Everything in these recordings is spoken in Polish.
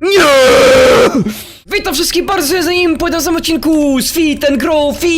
Nie! Witam wszystkich bardzo serdecznie po tym samym odcinku z Fit and Grow Fish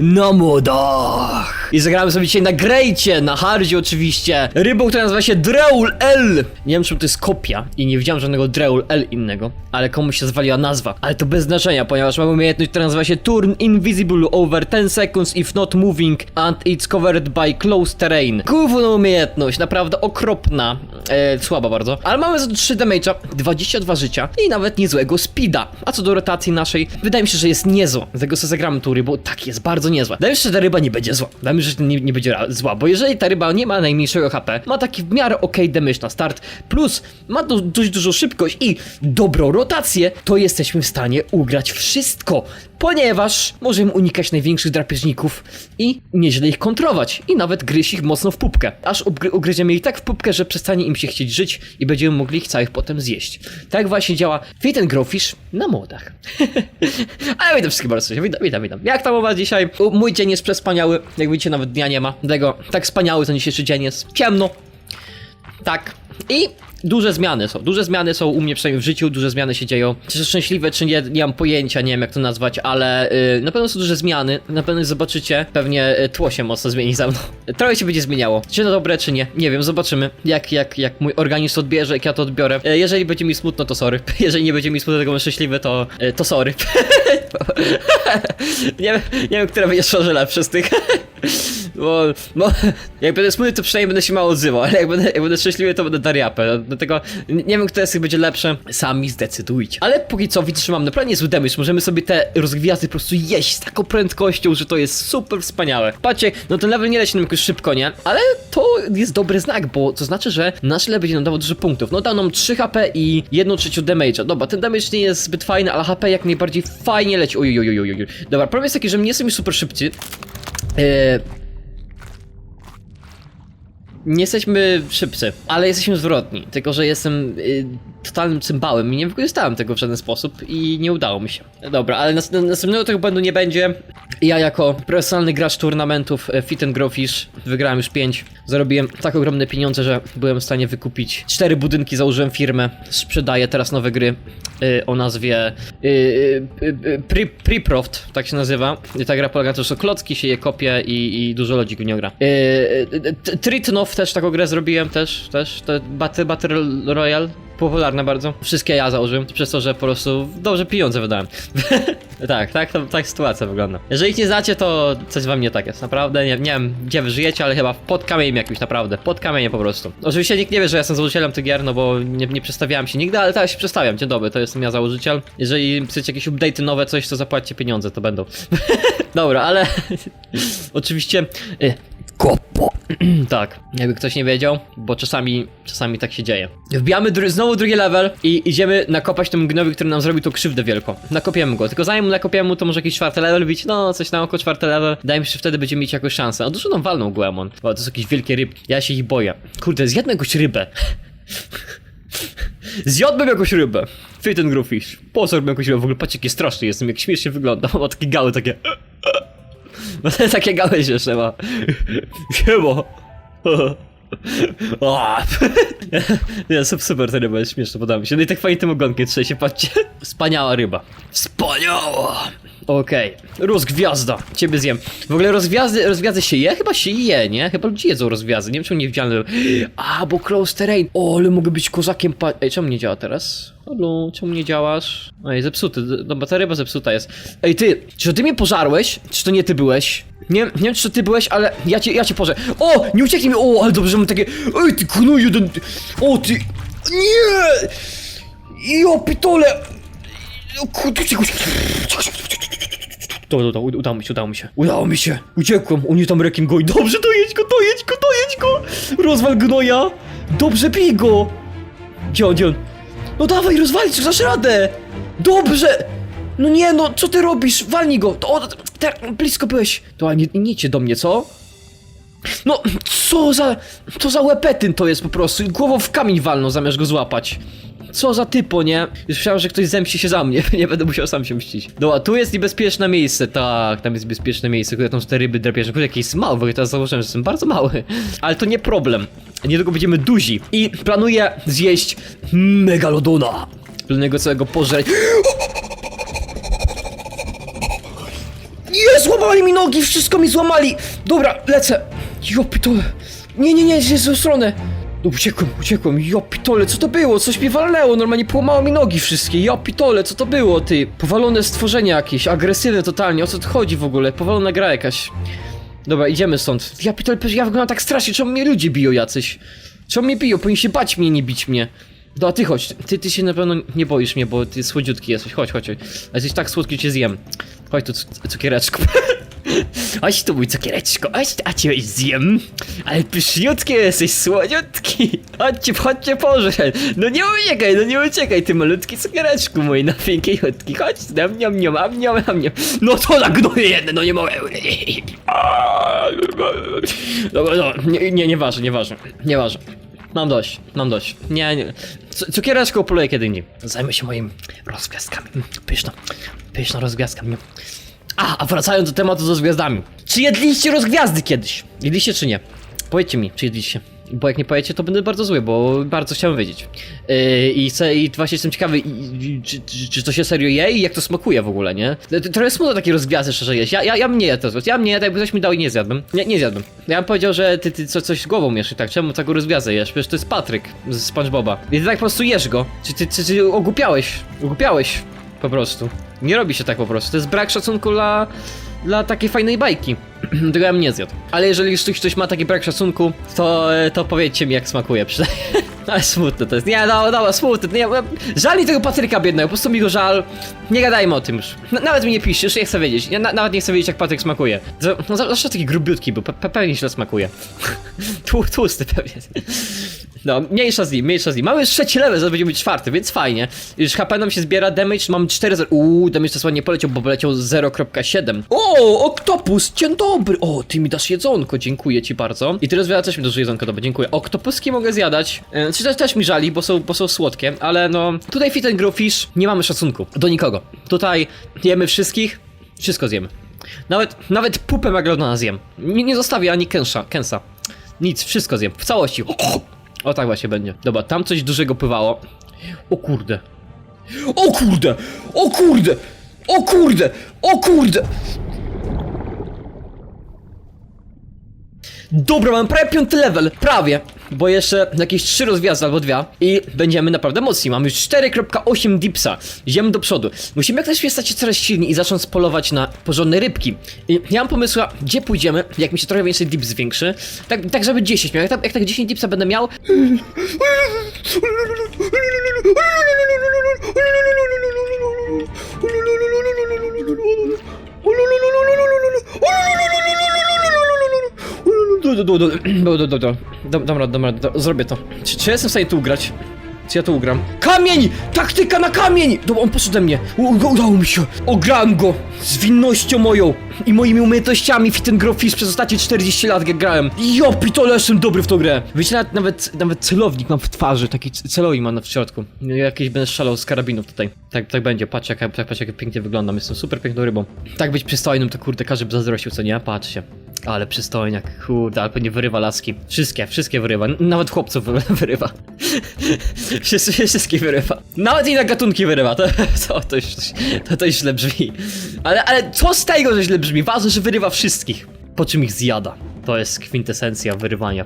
na modach. I zagrałem sobie dzisiaj na Grejcie, na hardzie oczywiście, rybą, która nazywa się Dreul L. Nie wiem, czy to jest kopia i nie widziałem żadnego Dreul L innego, ale komuś się zwaliła nazwa. Ale to bez znaczenia, ponieważ mamy umiejętność, która nazywa się Turn Invisible over 10 seconds if not moving and it's covered by close terrain. Gówno umiejętność, naprawdę okropna, e, słaba bardzo. Ale mamy za to 3 damage'a, 22 życia i nawet niezłego speeda. A co do rotacji naszej, wydaje mi się, że jest niezła. Dlatego sobie zagramy tą rybą, tak jest bardzo niezła. Wydaje mi się, że ta ryba nie będzie zła. Wydaje się, że nie, nie będzie zła, bo jeżeli ta ryba nie ma najmniejszego HP, ma taki w miarę ok damage na start, plus ma do, dość dużą szybkość i dobrą rotację, to jesteśmy w stanie ugrać wszystko, ponieważ możemy unikać największych drapieżników i nieźle ich kontrować i nawet gryźć ich mocno w pupkę. Aż ugry- ugryziemy ich tak w pupkę, że przestanie im się chcieć żyć i będziemy mogli ich całych potem zjeść. Tak właśnie działa Fit and Grow Fish na modach. A ja witam wszystkich bardzo serdecznie. Witam, witam, witam. Jak tam u was dzisiaj? Mój dzień jest przespaniały. Jak widzicie, nawet dnia nie ma. Dlatego tak wspaniały ten dzisiejszy dzień jest. Ciemno. Tak. I duże zmiany są. Duże zmiany są u mnie przynajmniej w życiu, duże zmiany się dzieją. Czy szczęśliwe, czy nie, nie mam pojęcia, nie wiem jak to nazwać, ale yy, na pewno są duże zmiany. Na pewno zobaczycie, pewnie y, tło się mocno zmieni za mną. Trochę się będzie zmieniało. Czy to dobre, czy nie? Nie wiem, zobaczymy. Jak, jak, jak mój organizm odbierze, jak ja to odbiorę. Y, jeżeli będzie mi smutno, to sorry. Jeżeli nie będzie mi smutno, tylko szczęśliwy, to, y, to sorry. nie, wiem- nie wiem, które będzie szczerze lepsze z tych. Bo, bo jak będę smutny, to przynajmniej będę się mało odzywał, ale jak będę, jak będę szczęśliwy, to będę dariapę. Dlatego nie wiem, które z tych będzie lepsze. Sami zdecydujcie. Ale póki co wytrzymam naprawdę niezły damage. Możemy sobie te rozgwiazdy po prostu jeść z taką prędkością, że to jest super wspaniałe. Patrzcie, no ten level nie leci nam jakoś szybko, nie? Ale to jest dobry znak, bo to znaczy, że nasz level będzie nam dawał dużo punktów. No dał nam 3 HP i 1 trzecią damage'a. Dobra, ten damage nie jest zbyt fajny, ale HP jak najbardziej fajnie leci. Oj. Dobra, problem jest taki, że nie jesteśmy super szybcy. Eee, nie jesteśmy szybcy, ale jesteśmy zwrotni. Tylko, że jestem y, totalnym cymbałem i nie wykorzystałem tego w żaden sposób i nie udało mi się. Dobra, ale nas, następnego tego błędu nie będzie. Ja jako profesjonalny gracz turnamentów e, Fit and Grow Fish wygrałem już 5. Zarobiłem tak ogromne pieniądze, że byłem w stanie wykupić cztery budynki, założyłem firmę, sprzedaję teraz nowe gry y, o nazwie y, y, Pre- Preproft, tak się nazywa. I ta gra polega na tym, że klocki, się je kopie i, i dużo ludzi w nią gra. Y, y, y, Też taką grę zrobiłem, też, też, to Battle, Battle Royale. Popularne bardzo. Wszystkie ja założyłem, przez to, że po prostu dobrze pieniądze wydałem. tak, tak, to, tak sytuacja wygląda. Jeżeli ich nie znacie, to coś wam nie tak jest. Naprawdę, nie, nie wiem gdzie wy żyjecie, ale chyba pod kamieniem jakimś, naprawdę. Pod kamieniem po prostu. Oczywiście nikt nie wie, że ja jestem założycielem tych gier, no bo nie, nie przedstawiałem się nigdy, ale teraz się przedstawiam. Dzień dobry, to jestem ja założyciel. Jeżeli chcecie jakieś update'y nowe, coś, to zapłacicie pieniądze, to będą. Dobra, ale oczywiście... Kopo. tak, jakby ktoś nie wiedział, bo czasami, czasami tak się dzieje. Wbijamy dru znowu drugi level i idziemy nakopać temu gnowi, który nam zrobił tą krzywdę wielką. Nakopiemy go, tylko zanim nakopiemy mu, to może jakiś czwarty level bić, no coś na oko czwarty level. Wydaje mi się, wtedy będziemy mieć jakąś szansę. A dużo nam walną Goemon, bo to są jakieś wielkie rybki. Ja się ich boję. Kurde, zjadłem jakąś rybę. Zjadłbym jakąś rybę. Fit and grow fish. Pozorłbym jakąś rybę. W ogóle patrzcie, jakie straszny jestem, jak śmiesznie wygląda. Ma takie gały, takie... No te takie ma. Siema. O, Nie, super, ta ryba jest śmieszna, podoba mi się. No i tak fajnie tym ogonkiem trzeba się patrzcie. Wspaniała ryba. Wspaniała! Okej, rozgwiazda, ciebie zjem. W ogóle rozgwiazdy, rozgwiazdy się je? Chyba się je, nie? Chyba ludzie jedzą rozgwiazdy, nie wiem czemu nie widziałem. A, bo close terrain. O, ale mogę być kozakiem pa... Ej, czemu nie działa teraz? Halo, czemu nie działasz? Ej, zepsuty, dobra, ta ryba zepsuta jest. Ej, ty, czy ty mnie pożarłeś? Czy to nie ty byłeś? Nie, nie wiem, czy to ty byłeś, ale ja cię, ja cię pożę. O, nie ucieknij mi, o, ale dobrze, mam takie... Ej, ty kunu jeden... O, ty... Nie! Jo, pitole! O, kurde, Dobra, dobra, uda- udało mi się, udało mi się. Udało mi się! Uciekłem, oni tam rekiem goi. Dobrze, dojedź go, dojedź go, dojedź go! Rozwal gnoja! Dobrze, bij go! Gdzie on, gdzie on? No dawaj, rozwalić, dasz radę! Dobrze! No nie no, co ty robisz? Walnij go! To, o, te, blisko byłeś! To nie, nie idźcie do mnie, co? No, co za... Co za łepetyn to jest po prostu. Głową w kamień walną, zamiast go złapać. Co za typo, nie? Już myślałem, że ktoś zemści się za mnie, nie będę musiał sam się mścić. Dobra, tu jest niebezpieczne miejsce, tak, tam jest bezpieczne miejsce, które tam te ryby drapieżne, które jakieś mały, bo ja teraz zauważyłem, że są bardzo małe. Ale to nie problem. Niedługo będziemy duzi. I planuję zjeść megalodona. Planuję go całego pożreć. Nie, złamali mi nogi, wszystko mi złamali! Dobra, lecę! Jopitole! Nie, nie, nie, nie, złą stronę! No, uciekłem, uciekłem, jopitole, co to było? Coś mnie walnęło, normalnie połamało mi nogi wszystkie, jopitole, co to było, ty? Powalone stworzenie jakieś, agresywne totalnie, o co tu chodzi w ogóle? Powalona gra jakaś. Dobra, idziemy stąd. Ja pitole, ja wyglądam tak strasznie, czemu mnie ludzie biją jacyś? Czemu mnie biją? Powinni się bać mnie, nie bić mnie. No, a ty chodź, ty, ty się na pewno nie boisz mnie, bo ty słodziutki jesteś, chodź, chodź. A jesteś tak słodki, cię zjem. Chodź tu, cukiereczku. Chodź tu mój cukiereczko, chodź, a cię zjem. Ale pyszniutki jesteś, słodziutki. Chodźcie, chodźcie pożreć. No nie uciekaj, no nie uciekaj, ty malutki cukiereczku mój, na pięknej chodki. Chodź, nam niam niam, am niam, am niam. No to na gnoje jedne, no nie mogę. Dobra, no, nie, nie, nieważne, nieważne, nieważne. Mam dość, mam dość. Nie, nie. Cukiereczko poluję kiedy indziej. Zajmę się moimi rozgwiazdkami. Mm, Pyszna, pyszna rozgwiazdka. Mm. A, a wracając do tematu z rozgwiazdami. Czy jedliście rozgwiazdy kiedyś? Jedliście czy nie? Powiedzcie mi, czy jedliście. Bo jak nie powiecie, to będę bardzo zły, bo bardzo chciałem wiedzieć. Yy, I, chcę, I właśnie jestem ciekawy, i, i, czy, czy, czy to się serio je i jak to smakuje w ogóle, nie? Trochę smutno takie rozgwiazdy szczerze jeść. Ja, ja, ja bym nie jadł to. Ja bym nie jadł, jakby ktoś mi dał i nie zjadłbym. Nie, nie zjadłbym. Ja bym powiedział, że ty, ty co, coś głową jesz tak. Czemu taką rozgwiazdę jesz? Przecież to jest Patryk z SpongeBoba. I ty tak po prostu jesz go. Czy ty, czy, czy ogłupiałeś? Ogłupiałeś. Po prostu. Nie robi się tak po prostu. To jest brak szacunku dla, dla takiej fajnej bajki. Tego ja bym nie zjadł. Ale jeżeli już ktoś, ma taki brak szacunku, to, to powiedzcie mi jak smakuje przynajmniej. Ale smutne to jest. Nie, no, no, smutne. Nie, żal mi tego Patryka biednego, po prostu mi go żal. Nie gadajmy o tym już. N- nawet mi nie piszcie, już nie chcę wiedzieć. Ja na, nawet nie chcę wiedzieć jak Patryk smakuje. Z- No, zawsze taki grubiutki był, pe pe pewnie źle smakuje. Tłu, tłusty pewnie. No, mniejsza z nim, mniejsza z nim. Mamy już trzeci level, zaraz będziemy mieć czwarty, więc fajnie. Już HP nam się zbiera, damage mam 4 0 Uuu, damage to ładnie poleciał, bo poleciał 0.7. O, oktopus, dzień dobry. O, ty mi dasz jedzonko, dziękuję ci bardzo. I teraz ja też mi jedzonko dobra, dziękuję. Oktopuski mogę zjadać. E, Czy też, też mi żali, bo są, bo są słodkie, ale no, tutaj fit and grow fish, nie mamy szacunku do nikogo. Tutaj jemy wszystkich, wszystko zjemy. Nawet, nawet pupę Maglodona zjem. Nie, nie zostawię ani kęsza, kęsa. Nic, wszystko zjem, w całości. O tak właśnie będzie. Dobra, tam coś dużego pływało. O kurde. O kurde! O kurde! O kurde! O kurde! Dobra, mam prawie piąty level, prawie. Bo jeszcze jakieś trzy rozwiazdy albo dwie i będziemy naprawdę mocni. Mamy już 4.8 dipsa. Idziemy do przodu. Musimy jak najszybciej stać się coraz silniej i zacząć polować na porządne rybki. I ja mam pomysła, gdzie pójdziemy, jak mi się trochę więcej dips zwiększy. Tak, tak żeby 10 miał. Jak tak, jak tak 10 dipsa będę miał, Do, do, do, do, do, do, do, do. Dobra, dobra, do, zrobię to. Czy, czy ja jestem w stanie to ugrać? Czy ja to ugram? Kamień! Taktyka na kamień! Dobra, on poszedł ode mnie. U, udało mi się. Ograłem go! Z winnością moją i moimi umiejętnościami fit and grow fish przez ostatnie 40 lat jak grałem. Jopi, to jestem dobry w tą grę. Wiecie, nawet, nawet, nawet celownik mam w twarzy, taki celownik mam w środku. Jakiś będę strzelał z karabinów tutaj. Tak, tak będzie, patrz jak, tak, patrz jak pięknie wyglądam, jestem super piękną rybą. Tak być przystojnym to kurde każdy by zazdrościł, co nie? Patrzcie. Ale przystojniak, kurde, ale pewnie wyrywa laski. Wszystkie, wszystkie wyrywa. Nawet chłopców wy- wyrywa. Wszyscy, wszystkie wyrywa. Nawet inne gatunki wyrywa. To, to, to, już, to, to już źle brzmi. Ale, ale co z tego, że źle brzmi? Ważne, że wyrywa wszystkich. Po czym ich zjada. To jest kwintesencja wyrywania.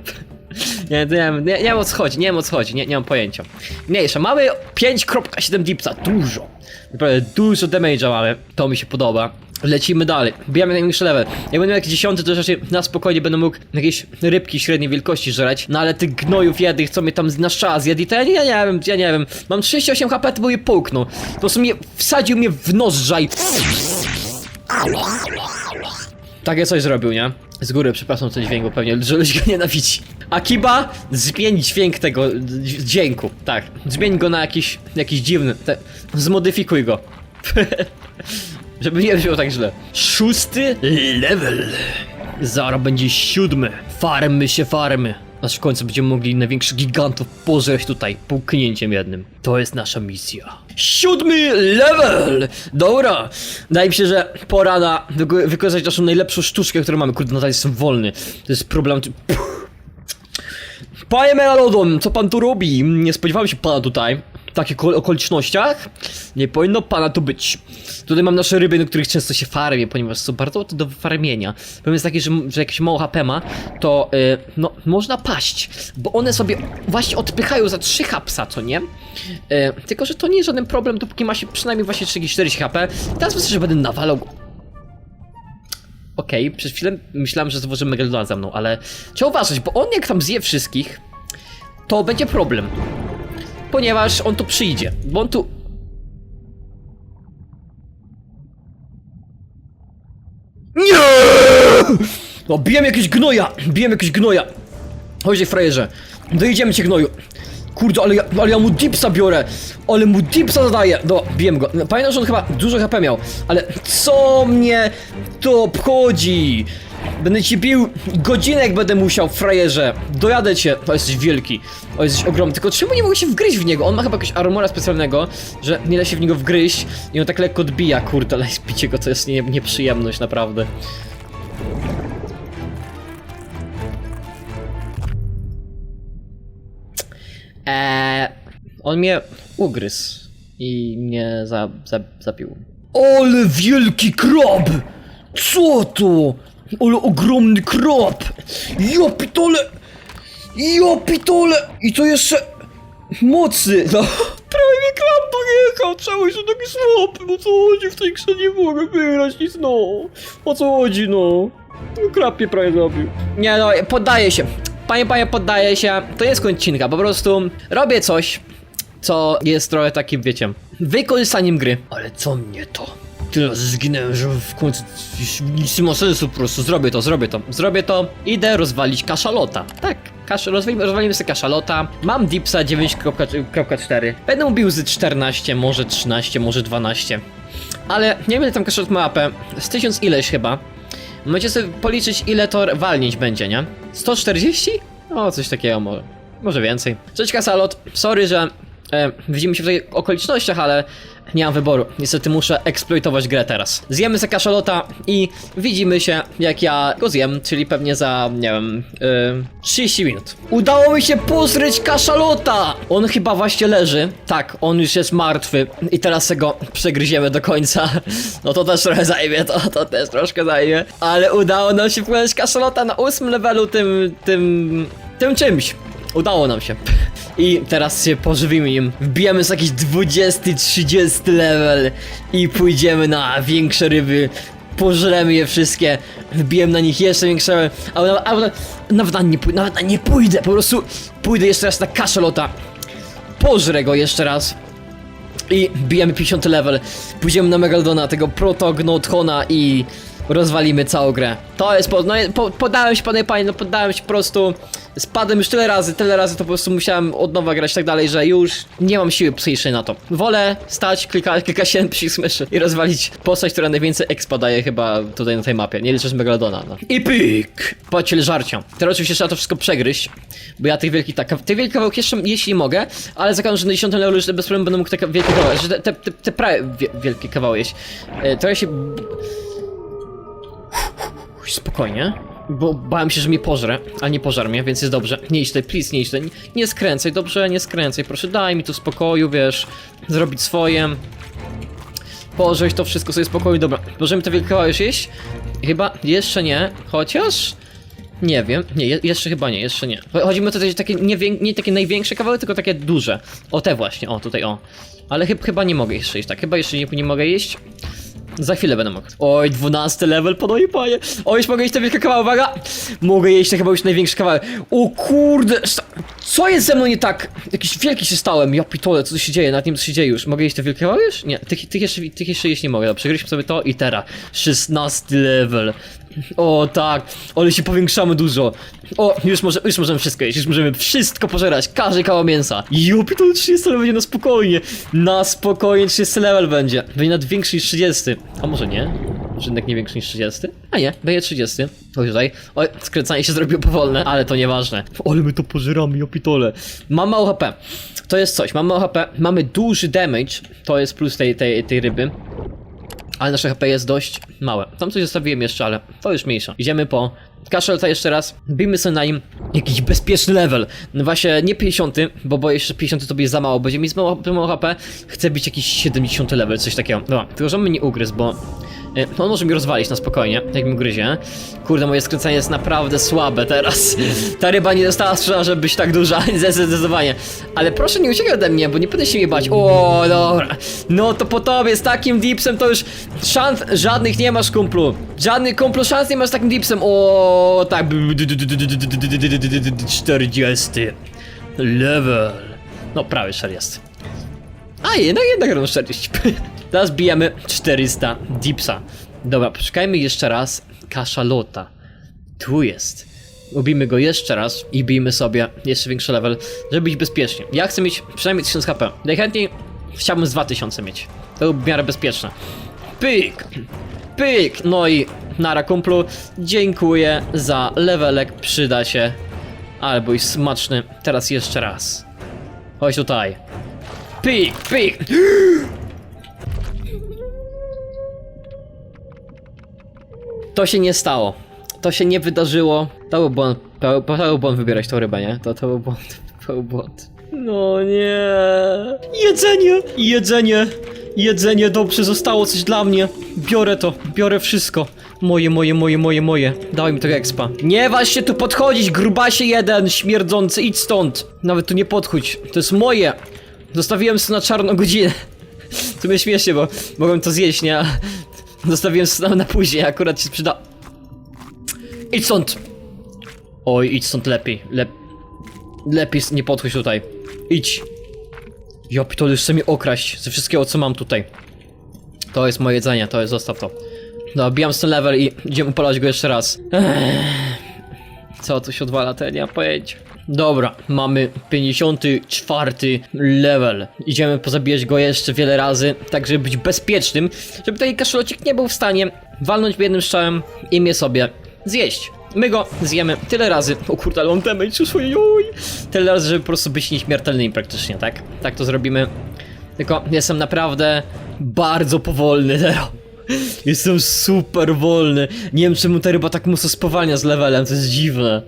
Nie, nie, wiem, nie, nie wiem o co chodzi, nie wiem o co chodzi, nie, nie mam pojęcia. Mniejsza, mamy 5.7 dipsa, dużo. Naprawdę dużo damage'a mamy, to mi się podoba. Lecimy dalej, bijamy największy level. Jak będę miał jakiś dziesiąty, to raczej na spokojnie będę mógł jakieś rybki średniej wielkości żreć. No ale tych gnojów jednych, co mnie tam na strzała zjedli, to ja nie, ja nie wiem, ja nie wiem. Mam 38 HP, to je połknął. Po prostu mnie, wsadził mnie w nozdrza i... Takie coś zrobił, nie? Z góry, przepraszam ten dźwięk, bo pewnie, że ludzi go nienawidzi. Akiba, zmień dźwięk tego dź- dźwięku, tak. Zmień go na jakiś, jakiś dziwny, te, zmodyfikuj go. Żeby nie brzmiał tak źle. Szósty level. Zara będzie siódmy. Farmy się farmy. Aż w końcu będziemy mogli największych gigantów pożreć tutaj, połknięciem jednym. To jest nasza misja. Siódmy level! Dobra, wydaje mi się, że pora na wyko- wykorzystać naszą najlepszą sztuczkę, którą mamy. Kurde, nadal jestem wolny. To jest problem... Puh. Panie Megalodon, co pan tu robi? Nie spodziewałem się pana tutaj. Takich oko- okolicznościach nie powinno pana tu być. Tutaj mam nasze ryby, na których często się farmię, ponieważ są bardzo łatwe do farmienia. Problem jest taki, że, że jakieś mało HP ma, to y, no, można paść, bo one sobie właśnie odpychają za 3 hapsa, co nie? Y, tylko, że to nie jest żaden problem, dopóki ma się przynajmniej właśnie 34 HP. Teraz myślę, że będę nawalał Okej, przez chwilę myślałem, że zwoży Megalodona za mną, ale trzeba uważać, bo on jak tam zje wszystkich, to będzie problem. Ponieważ on tu przyjdzie, bo on tu... Nie! No, bijem jakiegoś gnoja! Bijem jakiegoś gnoja! Chodź, ty frajerze. Dojedziemy cię, gnoju. Kurde, ale ja, ale ja mu dipsa biorę. Ale mu dipsa zadaję. No, bijem go. Pamiętam, że on chyba dużo HP miał. Ale co mnie to obchodzi? Będę ci bił godzinek będę musiał, frajerze. Dojadę cię. O, jesteś wielki. O, jesteś ogromny. Tylko czemu nie mogę się wgryźć w niego? On ma chyba jakiegoś armora specjalnego, że nie da się w niego wgryźć i on tak lekko odbija. Kurde, ale bicie go to jest nie, nieprzyjemność, naprawdę. Eee, on mnie ugryzł i mnie za, za, zabił. Ale wielki krab! Co to? Ale ogromny krab! Ja pitole! Ja pitole! I to jeszcze mocny! No. Prawie mi krab dojechał! Cały się taki słaby! O co chodzi w tej grze? Nie mogę wygrać nic, no! O co chodzi, no? No, Krab mnie prawie zabił. Nie no, poddaję się. Panie, panie, poddaję się. To jest końcinka, po prostu robię coś, co jest trochę takim, wiecie, wykorzystaniem gry. Ale co mnie to? Tyle razy zginęłem, że w końcu nic nie ma sensu, po prostu zrobię to, zrobię to, zrobię to. Idę rozwalić kaszalota. Tak, kasz, rozwalimy, rozwalimy sobie kaszalota. Mam dipsa 9.4. Będę bił z 14, może 13, może 12. Ale nie wiem tam kaszalot ma mapę. Z tysiąc ileś chyba. Możecie sobie policzyć ile to walnić będzie, nie? 140? O, coś takiego może. Może więcej. Cześć Kasalot, sorry, że e, widzimy się w tych okolicznościach, ale nie mam wyboru. Niestety muszę eksploitować grę teraz. Zjemy sobie kaszalota i widzimy się jak ja go zjem, czyli pewnie za, nie wiem, e, 30 minut. Udało mi się pozryć kaszalota! On chyba właśnie leży. Tak, on już jest martwy i teraz se go przegryziemy do końca. No to też trochę zajmie, to, to też troszkę zajmie. Ale udało nam się wpłynąć kaszalota na ósmym levelu tym, tym, tym czymś. Udało nam się. I teraz się pożywimy im. Wbijamy z jakiś 20-30 level i pójdziemy na większe ryby. Pożremy je wszystkie, wbijem na nich jeszcze większe, ale nawet, ale nawet, na nie, pój- nawet na nie pójdę, po prostu pójdę jeszcze raz na kaszalota, pożrę go jeszcze raz. I bijemy 50 level, pójdziemy na Megalodona, tego protognotchona i rozwalimy całą grę. To jest po, no, po, podałem się panie panie, no podałem się po prostu, spadłem już tyle razy, tyle razy to po prostu musiałem od nowa grać i tak dalej, że już nie mam siły psychicznej na to. Wolę stać, klikać, klikać się przycisk myszy i rozwalić postać, która najwięcej expa daje chyba tutaj na tej mapie, nie licząc Megalodona. No. I pyk! Pociel żarcia. Teraz oczywiście trzeba to wszystko przegryźć, bo ja tych wielkich, tak, tych wielkich kawałek jeszcze, jeśli mogę, ale zakładam, że na 10 levelu już bez problemu będę mógł te wielkie kawałki, że te, te, te, prawie wie, wielkie kawały jeść. E, trochę się Spokojnie. Bo bałem się, że mnie pożre, a nie pożar mnie, więc jest dobrze. Nie idź tutaj, please, nie tutaj. Nie skręcaj, dobrze, nie skręcaj. Proszę, daj mi tu spokoju, wiesz, zrobić swoje. Pożreć to wszystko sobie spokoju, dobra. Możemy te wielkie już jeść? Chyba jeszcze nie, chociaż... Nie wiem, nie, je, jeszcze chyba nie, jeszcze nie. Chodzi mi o to, że takie nie, nie takie największe kawały, tylko takie duże. O te właśnie, o tutaj, o. Ale chyb, chyba nie mogę jeszcze jeść, tak, chyba jeszcze nie, nie mogę jeść. Za chwilę będę mógł. Oj, 12 level, panowie panie. Oj, już mogę jeść te wielkie kawały, uwaga! Mogę jeść te chyba już największe kawały. O kurde, co jest ze mną nie tak? Jakiś wielki się stałem, ja pitole, co tu się dzieje? Nad nim co się dzieje już. Mogę jeść te wielkie kawały już? Nie, tych, tych, jeszcze, tych jeszcze jeść nie mogę. Dobra, przegryźmy sobie to i teraz. 16 level. O tak, ale się powiększamy dużo. O, już, może, już możemy wszystko jeść, już możemy wszystko pożerać, każdy kawał mięsa. Jupi, to 30 level będzie na spokojnie. Na spokojnie 30 level będzie. Będzie nawet większy niż 30. A może nie? Czy jednak nie większy niż 30? A nie, będzie 30. Oj tutaj. Oj, skręcanie się zrobiło powolne, ale to nieważne. Ale my to pożyramy, opitole. Mam mało HP. To jest coś, mam mało HP. Mamy duży damage. To jest plus tej, tej, tej ryby. Ale nasze HP jest dość małe. Tam coś zostawiłem jeszcze, ale to już mniejsza. Idziemy po kaszelca jeszcze raz. Bijmy sobie na nim jakiś bezpieczny level. No właśnie, nie 50, bo boję się, że 50 to będzie za mało. Będzie mi z mało, HP. Chcę być jakiś 70 level, coś takiego. Dobra, tylko żeby mnie nie ugryzł, bo on może mi rozwalić na spokojnie, jak mi gryzie. Kurde, moje skręcanie jest naprawdę słabe teraz. Ta ryba nie została strzelana, żeby być tak duża, zdecydowanie. Ale proszę nie uciekaj ode mnie, bo nie będę się mnie bać. O, dobra. No to po tobie, z takim dipsem to już szans żadnych nie masz, kumplu. Żadnych kumplu szans nie masz z takim dipsem. O, tak. 40 level. No, prawie 40. A jednak, jednak robią 40. Teraz bijemy 400 dipsa. Dobra, poczekajmy jeszcze raz. Kaszalota. Tu jest. Ubijmy go jeszcze raz i bijmy sobie jeszcze większy level, żeby być bezpiecznie. Ja chcę mieć przynajmniej 1000 HP. Najchętniej chciałbym z 2000 mieć. To byłoby w miarę bezpieczne. Pyk! Pyk! No i nara kumplu. Dziękuję za levelek, przyda się. Albo i smaczny. Teraz jeszcze raz. Chodź tutaj. Pyk, pyk! To się nie stało. To się nie wydarzyło. To był błąd. To, to był błąd wybierać tą rybę, nie? To, to był błąd. To był błąd. No nie. Jedzenie! Jedzenie! Jedzenie, dobrze, zostało coś dla mnie. Biorę to, biorę wszystko. Moje, moje, moje, moje, moje. Dawaj mi tego expa. Nie waż się tu podchodzić, grubasie jeden, śmierdzący, idź stąd. Nawet tu nie podchodź, to jest moje. Zostawiłem sobie na czarną godzinę. To mnie śmiesznie, bo mogłem to zjeść, nie? Zostawiłem sobie na, później, akurat się przyda. Idź stąd! Oj, idź stąd lepiej. Lep... Lepiej nie podchodź tutaj. Idź. Ja pitole, już chce mnie okraść ze wszystkiego, co mam tutaj. To jest moje jedzenie, to jest, zostaw to. No, bijam ten level i idziemy upalać go jeszcze raz. Ech. Co tu się odwala, to ja nie. Dobra, mamy 54 level. Idziemy pozabijać go jeszcze wiele razy, tak żeby być bezpiecznym, żeby taki kaszlocik nie był w stanie walnąć jednym strzałem i mnie sobie zjeść. My go zjemy tyle razy. O kurde, ale on damage, ojoj. Tyle razy, żeby po prostu być nieśmiertelnymi praktycznie, tak? Tak to zrobimy. Tylko jestem naprawdę bardzo powolny teraz. Jestem super wolny. Nie wiem czemu ta ryba tak mocno spowalnia z levelem, to jest dziwne.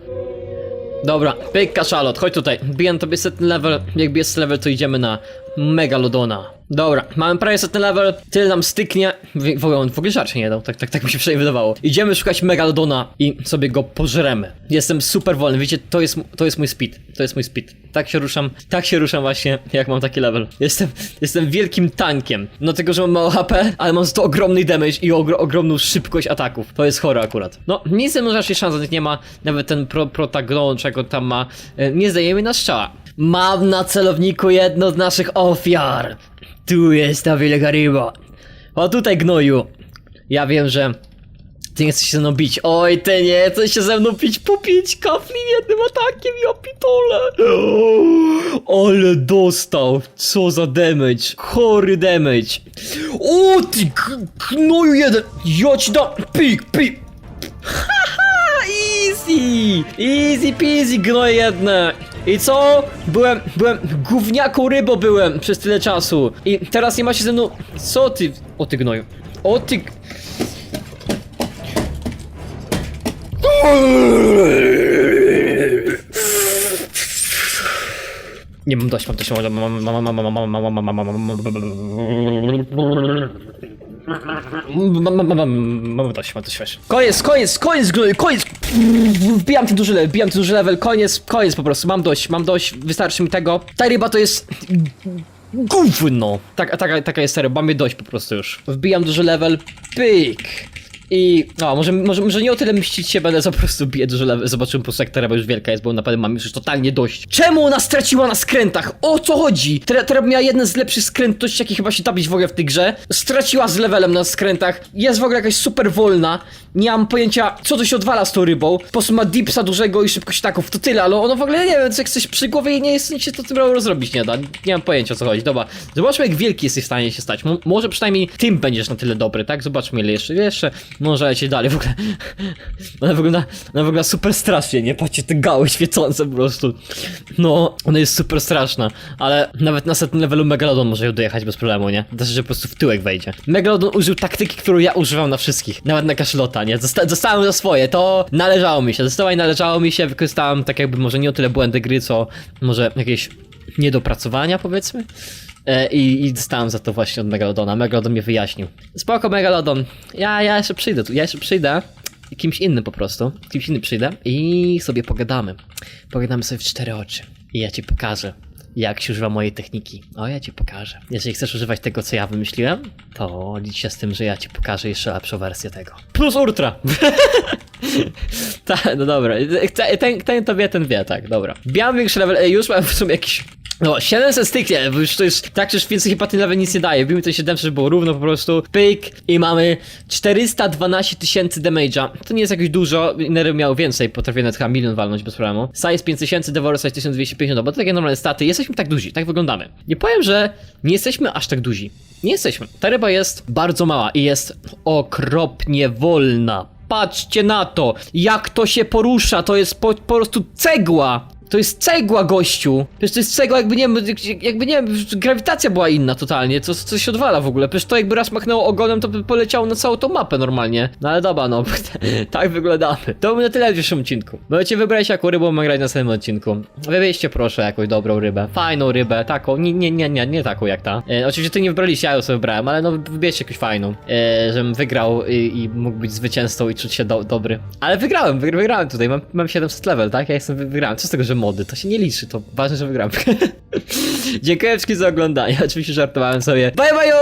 Dobra, pyk kaszalot, chodź tutaj. Bijam tobie setny level, jak setny level to idziemy na Megalodona. Dobra, mamy prawie setny level, tyle nam styknie. W, ogóle on w ogóle żart się nie dał, tak, tak, tak mi się przynajmniej wydawało. Idziemy szukać Megalodona i sobie go pożremy. Jestem super wolny, wiecie, to jest, to jest mój speed, to jest mój speed. Tak się ruszam, tak się ruszam właśnie, jak mam taki level. Jestem, jestem wielkim tankiem. No tego, że mam mało HP, ale mam to ogromny damage i ogro, ogromną szybkość ataków. To jest chore akurat. No, nic ze mną raczej szans nie ma, nawet ten pro, protagon, czego tam ma, e, nie zdaje mi na strzała. Mam na celowniku jedno z naszych ofiar. Tu jest ta wielka ryba. O tutaj gnoju. Ja wiem, że ty nie chcesz się ze mną bić. Oj, ty nie chcesz się ze mną bić po pięć kafli jednym atakiem, ja pitole. Ale dostał. Co za damage. Chory damage. O, ty gnoju jeden. Ja ci dam. Pik, pik. Haha, easy. Easy peasy, gnoje jedne. I co? Byłem, byłem gówniaką rybą byłem przez tyle czasu. I teraz nie ma się ze mną... Co ty? O ty gnoju. O ty... Nie mam dość, mam dość, mam, mam, mam, mam, mam, mam, mam, mam, mam, mam, mam, mam, mam, mam, mam dość, mam dość, wiesz. Koniec, koniec, koniec, koniec! Wbijam ten duży level, wbijam ten duży level, koniec, koniec po prostu, mam dość, mam dość, wystarczy mi tego. Ta ryba to jest... Gówno! Tak, taka, taka jest serio, mamy dość po prostu już. Wbijam duży level, pyk! I no, może, może, może nie o tyle mścić się będę, co po prostu biję dużo level. Zobaczymy po prostu jak już wielka jest, bo naprawdę mam już totalnie dość. Czemu ona straciła na skrętach? O co chodzi? Teraz miała jeden z lepszych skrętności, jaki chyba się da w ogóle w tej grze. Straciła z levelem na skrętach. Jest w ogóle jakaś super wolna. Nie mam pojęcia, co to się odwala z tą rybą. Po prostu ma dipsa dużego i szybkość taków, to tyle, ale ono w ogóle nie wiem, jak coś przy głowie i nie jest nic się to tym rozrobić nie da. Nie mam pojęcia o co chodzi. Dobra, zobaczmy jak wielki jesteś w stanie się stać. Mo może przynajmniej tym będziesz na tyle dobry, tak? Zobaczmy ile jeszcze, jeszcze. Może lecieć dalej w ogóle. Ona wygląda, ona wygląda super strasznie, nie? Patrzcie, te gały świecące po prostu. No, ona jest super straszna, ale nawet na setnym levelu Megalodon może ją dojechać bez problemu, nie? Znaczy, że po prostu w tyłek wejdzie. Megalodon użył taktyki, którą ja używam na wszystkich, nawet na kaszlota, nie? Zosta zostałem za swoje, to należało mi się, zdecydowanie należało mi się, wykorzystałem tak jakby może nie o tyle błędy gry, co może jakieś niedopracowania powiedzmy. E, I, I dostałem za to właśnie od Megalodona. Megalodon mnie wyjaśnił. Spoko, Megalodon. Ja, ja jeszcze przyjdę tu. Ja jeszcze przyjdę. Kimś innym po prostu. Kimś innym przyjdę i sobie pogadamy. Pogadamy sobie w cztery oczy. I ja ci pokażę, jak się używa mojej techniki. O, ja ci pokażę. Jeżeli chcesz używać tego, co ja wymyśliłem, to licz się z tym, że ja ci pokażę jeszcze lepszą wersję tego. Plus Ultra! tak, no dobra. Ten, ten, ten to wie, ten wie, tak, dobra. Miałem większy level, już mam w sumie jakiś... No, 700 styknie, bo już to jest tak, już więcej chyba level nic nie daje. Wbijmy to 700, żeby było równo po prostu. Pyk i mamy 412 tysięcy damage'a. To nie jest jakoś dużo, Nery miał więcej, potrafię nawet chyba milion walnąć bez problemu. Size 5000, Devour Size 1250, no bo to takie normalne staty. Jesteśmy tak duzi, tak wyglądamy. Nie powiem, że nie jesteśmy aż tak duzi. Nie jesteśmy. Ta ryba jest bardzo mała i jest okropnie wolna. Patrzcie na to, jak to się porusza, to jest po, po prostu cegła. To jest cegła, gościu. Przecież to jest cegła, jakby nie jakby nie grawitacja była inna totalnie, co, co się odwala w ogóle. Przecież to jakby raz machnęło ogonem, to by poleciało na całą tą mapę normalnie. No ale dobra, no, tak wyglądamy. To by na tyle w dzisiejszym odcinku. Możecie wybrać jaką rybą mam grać na następnym odcinku. Wybierzcie proszę jakąś dobrą rybę. Fajną rybę, taką, nie, nie, nie, nie, nie taką jak ta. E, oczywiście ty nie wybraliście, ja ją sobie wybrałem, ale no wybierzcie jakąś fajną. E, żebym wygrał i, i mógł być zwycięzcą i czuć się do, dobry. Ale wygrałem, wygra- wygrałem tutaj, mam, mam 700 level, tak? Ja jestem, wy- wygrałem. Co z tego, że mody? To się nie liczy, to ważne, że wygrałem. Dziękuję wszystkim za oglądanie. Oczywiście żartowałem sobie. Bye bye!